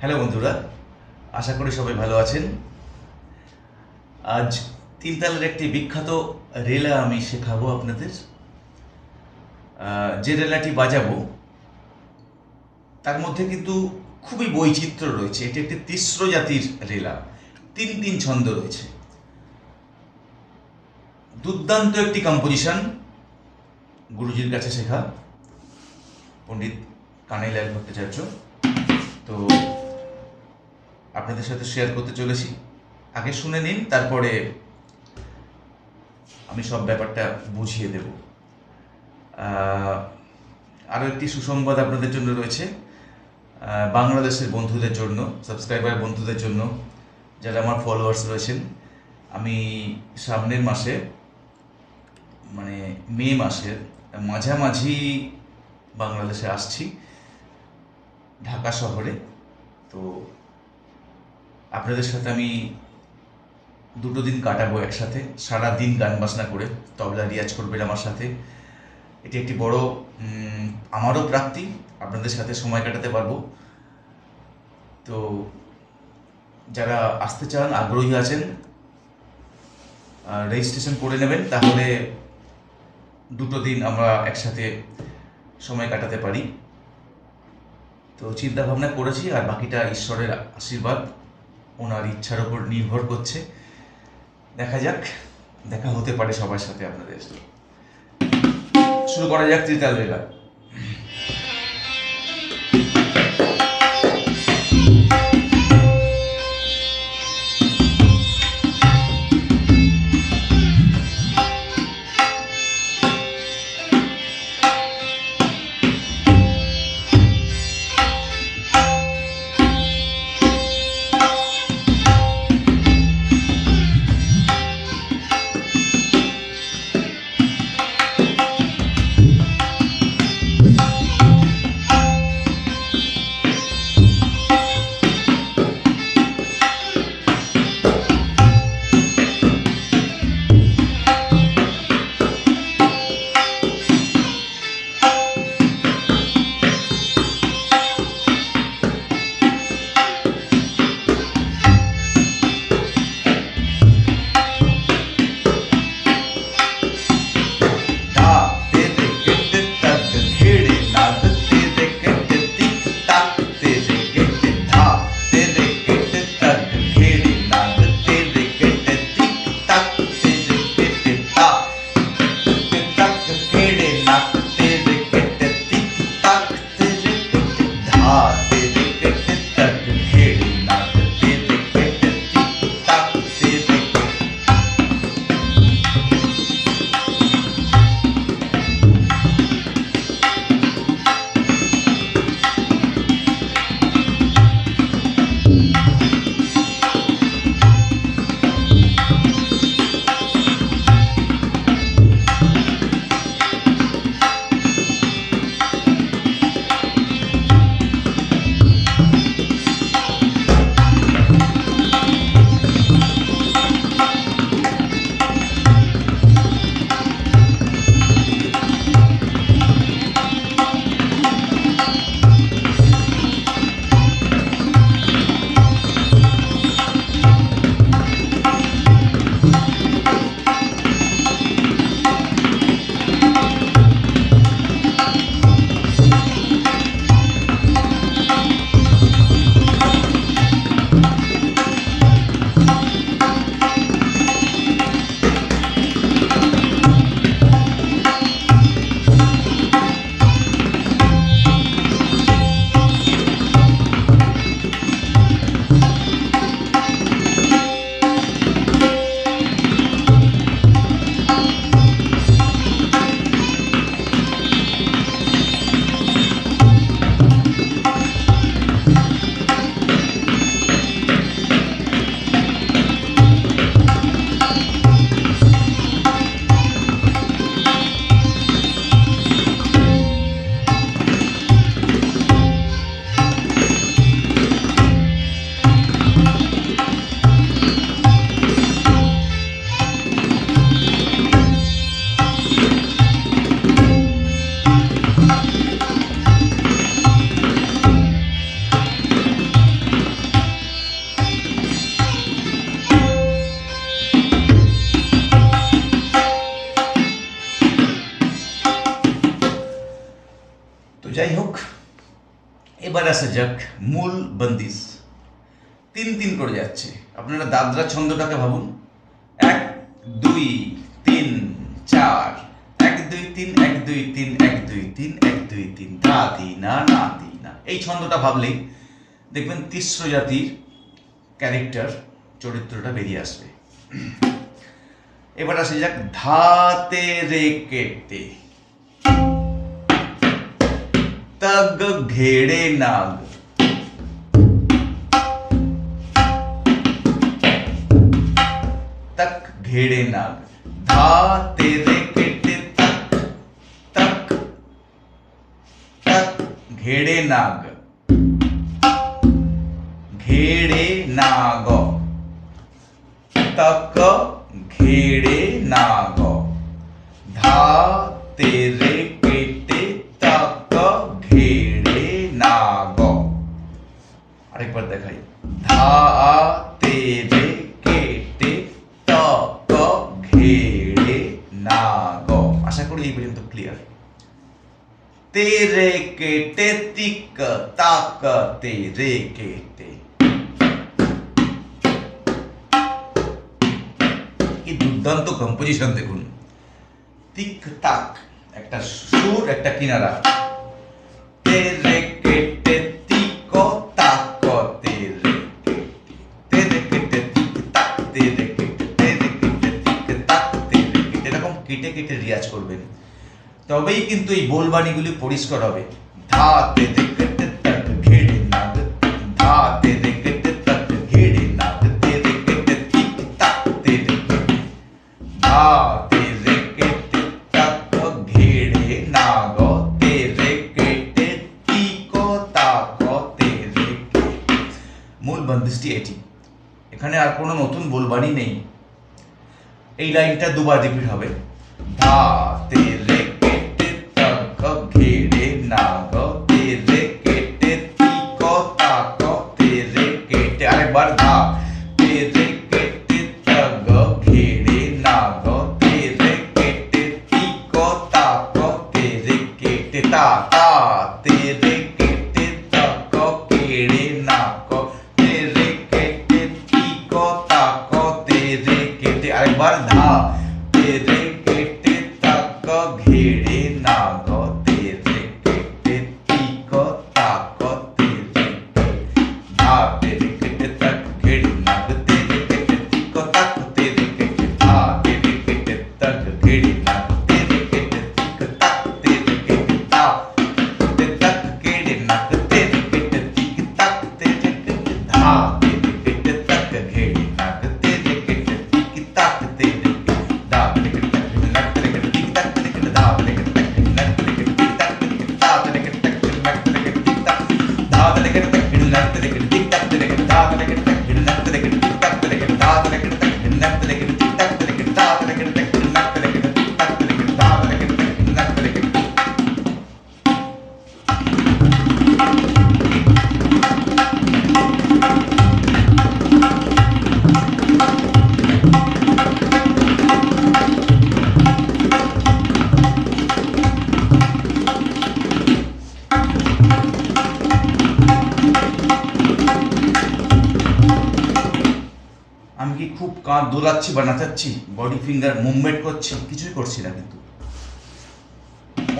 Hello বন্ধুরা, আশা করি সবাই ভালো আছেন। আজ তিনতালের একটি বিখ্যাত রেলা আমি শেখাবো আপনাদের। যে রেলাটি বাজাবো, তার মধ্যে কিন্তু খুবই বৈচিত্র্য রয়েছে। এটি একটি তিস্র জাতির রেলা, তিন তিন ছন্দ রয়েছে। দুর্দান্ত একটি কম্পোজিশন গুরুজির কাছে শেখা। পণ্ডিত কানাইলাল ভট্টাচার্য। তো আপনাদের সাথে শেয়ার করতে চলেছি। আগে শুনে নিন, তারপরে আমি সব ব্যাপারটা বুঝিয়ে দেব। আরও একটি সুসংবাদ আপনাদের জন্য রয়েছে। বাংলাদেশের বন্ধুদের জন্য সাবস্ক্রাইবার বন্ধুদের জন্য, যারা আমার ফলোয়ার্স রয়েছেন। আমি সামনের মাসে মানে মে মাসের মাঝামাঝি বাংলাদেশে আসছি, ঢাকা শহরে। তো আপনাদের সাথে আমি দুটো দিন কাটাবো একসাথে। সারা দিন গান বাজনা করে তবলা রিয়াজ করবেন আমার সাথে। এটি একটি বড় আমারও প্রাপ্তি। আপনাদের সাথে সময় কাটাতে পারব। তো যারা আসতে চান, আগ্রহী আছেন রেজিস্ট্রেশন করে নেবেন, তাহলে দুটো দিন আমরা একসাথে সময় কাটাতে পারি। তো চিন্তা ভাবনা করেছি, আর বাকিটা ঈশ্বরের আশীর্বাদ। ওনার ইচ্ছার ওপর নির্ভর করছে। দেখা যাক, দেখা হতে পারে সবার সাথে আপনাদের শুরু করা যাক ত্রিতাল লীলা যাক, মূল বন্দিশ। তিন তিন করে যাচ্ছে। আপনারা দাদরা ছন্দটাকে ভাবুন। এক, দুই, তিন, চার। এক, দুই, তিন, এক, দুই, তিন, এক, দুই, তিন, এক, দুই, তিন। দা দি না না দি না। এই ছন্দটা ভাবলেই দেখবেন তিস্র জাতির ক্যারেক্টার, চরিত্রটা বেরিয়ে আসবে। এবার আসে যাক ধাতে রে কেটে। তগ ঘেড়ে নাগ। तक घेरे नाग। धा तेरे किट तक तक तक घेरे नाग। घेरे नाग। तक घेरे नाग। धा तेरे केटे तक घेड़े नाग। और एक बार धा तेरे আশা এই পর্যন্ত ক্লিয়ার তেরে কেটে তিক তাক তেরে কেটে কি দুর্দান্ত কম্পোজিশন দেখুন। তিক, তাক, একটা সুর, একটা কিনারা। তেরে কেটে তিক তবেই কিন্তু এই বোলবাণীগুলি পরিষ্কার হবে। মূল বন্দিশটি এটি। এখানে আর কোনো নতুন বলবানি নেই। এই লাইনটা দুবার রিপিট হবে। ধা they could dig that. কি খুব কাঁধ দোলাচ্ছি বা নাচাচ্ছি বডি ফিঙ্গার মুভমেন্ট করছি কিছুই করছি না কিন্তু।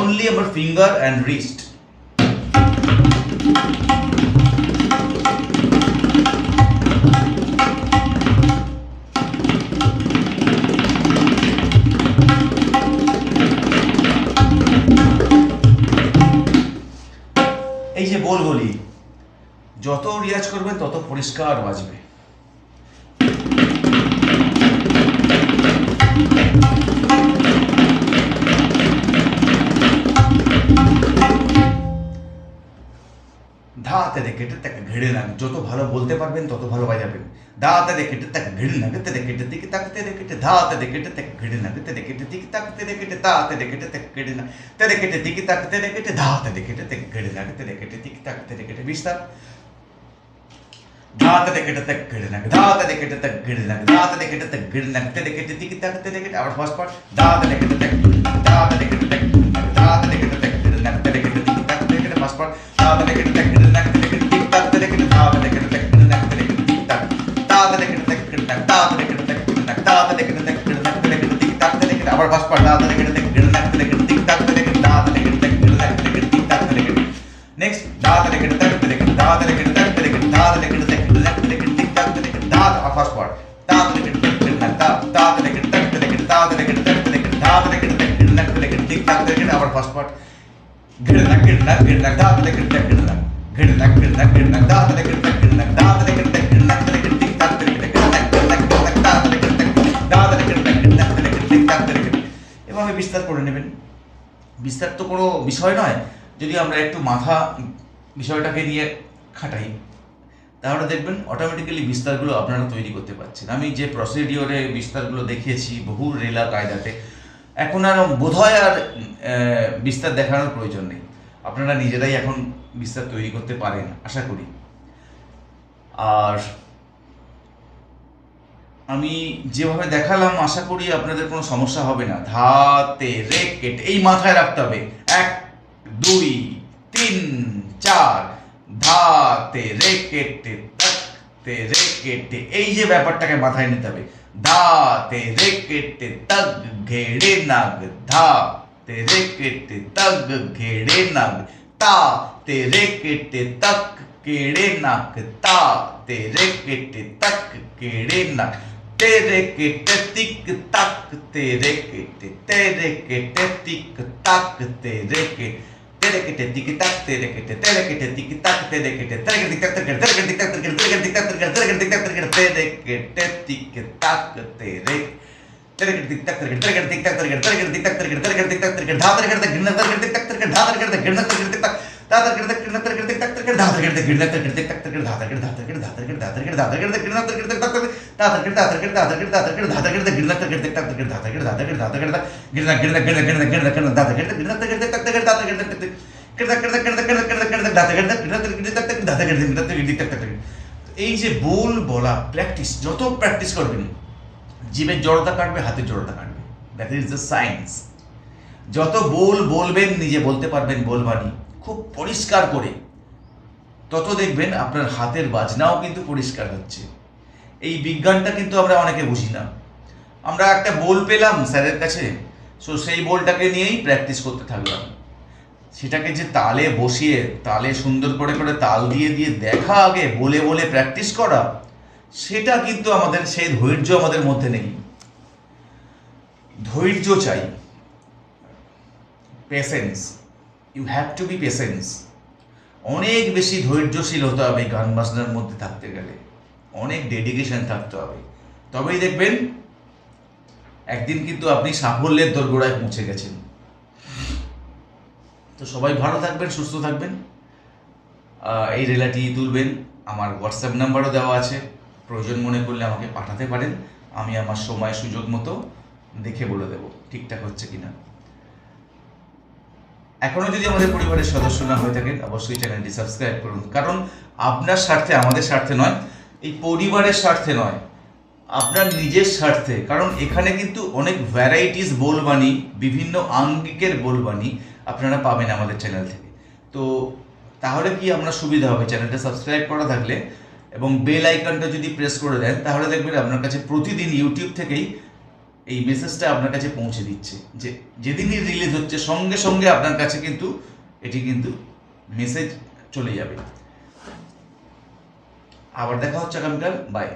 অনলি আমার ফিঙ্গার অ্যান্ড রিস্ট এই যে বলগুলি, যত রিয়াজ করবেন তত পরিষ্কার বাজবে। ধাতে দেখে তাকে ঘেড়ে না যত ভালো বলতে পারবেন তত ভালো বাজাবেন দাতে দেখে তাকে ঘেড়ে না তে দেখে দিকে তাকতে দেখে ধাতে দেখে তাকে ঘেড়ে না তে দেখে দিকে তাকতে দেখে তাতে দেখে তাকে ঘেড়ে না তে দেখে দিকে তাকতে দেখে ধাতে দেখে তাকে ঘেড়ে না তে দেখে দিকে তাকতে দেখে বিস্তার தாத்ததை கிட்டத்த கிடுலங்க தாத்ததை கிட்டத்த கிடுலங்க தாத்ததை கிட்டத்த கிடுலங்க ததை கிட்ட திக்கி தக ததை கிட்ட அவர் ஃபர்ஸ்ட் பார்ட் தாத்ததை கிட்டத்த தாத்ததை கிட்டத்த गिड़नक गिड़नक गिड़नक दांत लेकर टक गिड़नक दांत लेकर टक गिड़नक लेकर टिक टाक लेकर गिड़नक गिड़नक गिड़नक दांत लेकर टक दांत लेकर टक गिड़नक लेकर टिक टाक लेकर এভাবে বিস্তার করে নেবেন বিস্তার তো কোনো বিষয় নয় যদি আমরা একটু মাথা বিষয়টাকে নিয়ে খাটাই তাহলে দেখবেন অটোমেটিক্যালি বিস্তারগুলো আপনারা তৈরি করতে পারছেন আমি যে প্রসিডিওরে বিস্তারগুলো দেখিয়েছি বহু রেলা কায়দাতে এখন আর বোধহয় আর বিস্তার দেখানোর প্রয়োজন নেই। আপনারা নিজেরাই এখন বিস্তার তৈরি করতে পারেন, আশা করি। আর আমি যেভাবে দেখালাম, আশা করি আপনাদের কোনো সমস্যা হবে না। ধাতে, রেকেট, এই মাথায় রাখতে হবে। এক, দুই, তিন, চার। ধাতে, রেকেটে রেকেটে, এই যে ব্যাপারটাকে মাথায় নিতে হবে। धा तेरे किट तग घेड़े नाग धा तेरे किट तग घेड़े नाग ता तेरे किट तक केड़े नाक ता तेरे किट तक केड़े नाक तेरे किट तिक तक, तेरे किट तेरे किट तिक तक, तेरे किट तेरेकिटे तिकिटाक तेरेकिटे तेरेकिटे तिकिटाक तेरेकिटे तेरेकिटे तिकिटाक तेरेकिटे तेरेकिटे तेरेकिटे तिकिटाक तेरे तेरेकिटे तिकिटाक तेरेकिटे तेरेकिटे तिकिटाक तेरेकिटे तेरेकिटे तिकिटाक तेरेकिटे तेरेकिटे ढा तेरेकिटे गिरना तेरेकिटे तिकिटाक तेरेकिटे ढा तेरेकिटे गिरना तेरेकिटे तिकिटाक जीवे जड़ता गिरदक तर गिरदक तक तर गिरदक धातर गिरदक गिरदक খুব পরিষ্কার করে। তত দেখবেন আপনার হাতের বাজনাও কিন্তু পরিষ্কার হচ্ছে। এই বিজ্ঞানটা কিন্তু আমরা অনেকে বুঝি না। আমরা একটা বল পেলাম স্যারের কাছে, সো সেই বলটাকে নিয়েই প্র্যাকটিস করতে থাকলাম। সেটাকে যে তালে বসিয়ে, তালে সুন্দর করে করে তাল দিয়ে দিয়ে দেখা আগে, বলে বলে প্র্যাকটিস করা, সেটা কিন্তু আমাদের, সেই ধৈর্য আমাদের মধ্যে নেই। ধৈর্য চাই। Patience. You have to be patience অনেক বেশি ধৈর্যশীল হতে হবে গান বাজনার মধ্যে থাকতে গেলে। অনেক ডেডিকেশন থাকতে হবে। তবেই দেখবেন, একদিন কিন্তু আপনি সাফল্যের দোরগোড়ায় পৌঁছে গেছেন। তো সবাই ভালো থাকবেন, সুস্থ থাকবেন। এই রেলাটি তুলবেন। আমার হোয়াটসঅ্যাপ নাম্বারও দেওয়া আছে। প্রয়োজন মনে করলে আমাকে পাঠাতে পারেন। আমি আমার সময়, সুযোগ মতো দেখে বলে দেবো। ঠিকঠাক হচ্ছে কিনা। এখনও যদি আমাদের পরিবারের সদস্য না হয়ে থাকেন, অবশ্যই চ্যানেলটি সাবস্ক্রাইব করুন। কারণ আপনার স্বার্থে আমাদের স্বার্থে নয়, এই পরিবারের স্বার্থে নয়, আপনার নিজের স্বার্থে। কারণ এখানে কিন্তু অনেক ভ্যারাইটিস বলবানি বিভিন্ন আঙ্গিকের বলবানি আপনারা পাবেন আমাদের চ্যানেল থেকে। তো তাহলে কি আপনার সুবিধা হবে? চ্যানেলটা সাবস্ক্রাইব করা থাকলে এবং বেল আইকনটা যদি প্রেস করে দেন, তাহলে দেখবেন আপনার কাছে প্রতিদিন ইউটিউব থেকেই এই মেসেজটা আপনার কাছে পৌঁছে দিচ্ছে। যে যেদিনই রিলিজ হচ্ছে, সঙ্গে সঙ্গে আপনার কাছে কিন্তু এটি কিন্তু মেসেজ চলে যাবে। আবার দেখা হচ্ছে আগামীকাল। বাই